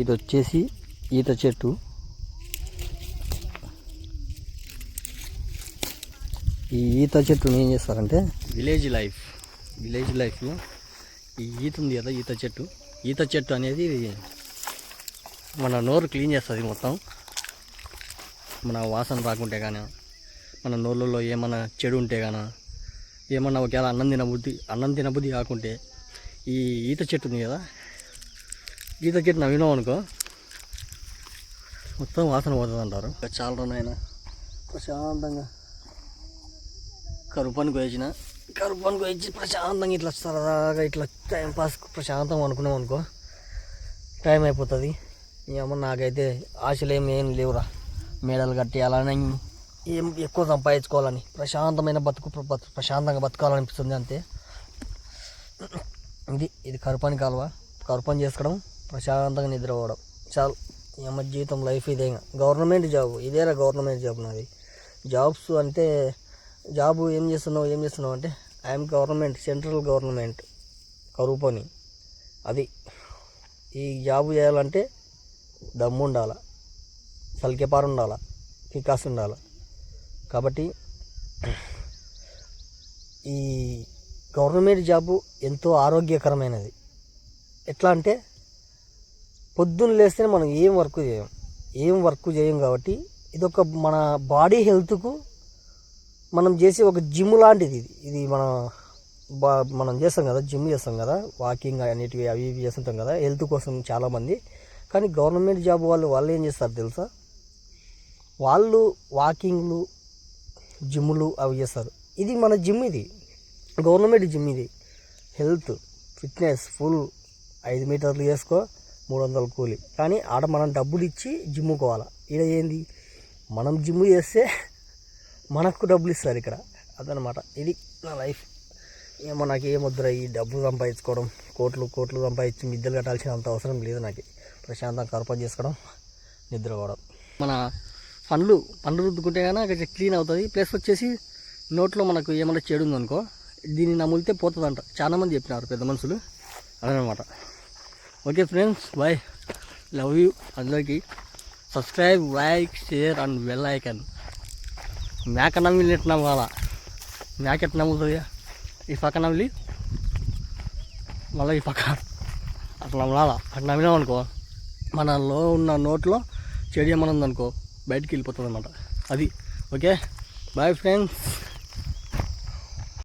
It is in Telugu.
ఇది వచ్చేసి ఈత చెట్టు. ఈ ఈత చెట్టుని ఏం చేస్తారంటే విలేజ్ లైఫ్ విలేజ్ లైఫ్లో ఈ ఈత ఉంది కదా ఈత చెట్టు. ఈత చెట్టు అనేది మన నోరు క్లీన్ చేస్తుంది మొత్తం. మన వాసన రాకుంటే కానీ మన నోళ్ళల్లో ఏమైనా చెడు ఉంటే కానీ ఏమన్నా ఒకవేళ అన్నం తినబుద్ధి అన్నం తినబుద్ధి కాకుంటే ఈ ఈత చెట్టు ఉంది కదా గీత చెట్టు నవ్వినాం అనుకో. మొత్తం వాసన పోతుంది అంటారు. చాలా రోజులైనా ప్రశాంతంగా. కరుపానికి వేసిన కరుపని కోయించి ప్రశాంతంగా ఇట్లా సరదాగా ఇట్లా టైం పాస్ ప్రశాంతంగా అనుకున్నాం అనుకో టైం అయిపోతుంది. ఏమో నాకైతే ఆశలు ఏమి ఏం లేవురా. మేడలు కట్టి అలానే ఏం ఎక్కువ సంపాదించుకోవాలని ప్రశాంతమైన బతుకు ప్రశాంతంగా బతకాలనిపిస్తుంది అంతే. ఇది ఇది కరుపని కాలువ కరుపని చేసుకోవడం ప్రశాంతంగా నిద్రపోవడం. చాలు. ఏమ జీవితం లైఫ్ ఇదే గవర్నమెంట్ జాబ్. ఇదేరా గవర్నమెంట్ జాబ్ నాది. జాబ్స్ అంటే జాబ్ ఏం చేస్తున్నావు ఏం చేస్తున్నావు అంటే ఐఎమ్ గవర్నమెంట్ సెంట్రల్ గవర్నమెంట్. కరువు పని అది. ఈ జాబ్ చేయాలంటే దమ్ము ఉండాల. సలికెపారు ఉండాల. పికాస్ ఉండాల. కాబట్టి ఈ గవర్నమెంట్ జాబు ఎంతో ఆరోగ్యకరమైనది. ఎట్లా అంటే పొద్దున్న లేస్తేనే మనం ఏం వర్క్ చేయం. ఏం వర్క్ చేయం కాబట్టి ఇదొక మన బాడీ హెల్త్కు మనం చేసే ఒక జిమ్ లాంటిది ఇది. ఇది మన బా మనం చేస్తాం కదా జిమ్ చేస్తాం కదా వాకింగ్ అనేటివి అవి ఇవి చేస్తుంటాం కదా హెల్త్ కోసం చాలామంది. కానీ గవర్నమెంట్ జాబ్ వాళ్ళు వాళ్ళు ఏం చేస్తారు తెలుసా? వాళ్ళు వాకింగ్లు జిమ్లు అవి చేస్తారు. ఇది మన జిమ్ ఇది. గవర్నమెంట్ జిమ్ ఇది. హెల్త్ ఫిట్నెస్ ఫుల్ ఐదు మీటర్లు చేసుకో మూడు వందల కూలి. కానీ ఆడ మనం డబ్బులు ఇచ్చి జిమ్ముకోవాలి ఈడ ఏంది? మనం జిమ్ చేస్తే మనకు డబ్బులు ఇస్తారు ఇక్కడ. అదనమాట. ఇది నా లైఫ్. ఏమో నాకు ఏమొద్దురా ఈ డబ్బులు సంపాదించుకోవడం. కోట్లు కోట్లు సంపాదించి మిద్దెలు కట్టాల్సిన అంత అవసరం లేదు నాకు. ప్రశాంతంగా కర్పం చేసుకోవడం నిద్రపోవడం మన పండ్లు పండ్లు రుద్దుకుంటే కానీ క్లీన్ అవుతుంది. ప్లస్ వచ్చేసి నోట్లో మనకు ఏమైనా చెడు ఉందనుకో దీన్ని నములితే పోతుందంట. చాలామంది చెప్పినారు పెద్ద మనుషులు. అదనమాట. Okay friends bye love you అందరికీ. Subscribe like share and bell icon మేక నవ్వినట్టు వాళ్ళ మేక ఎట్లా నమ్ముతుందా ఈ పక్క నవ్వి మళ్ళీ ఈ పక్క. అట్లా నమ్మాల అట్లా నమ్మినాం అనుకో మనలో ఉన్న నోట్లో చెడు ఏమనుందనుకో బయటికి వెళ్ళిపోతుంది అనమాట అది. Okay bye friends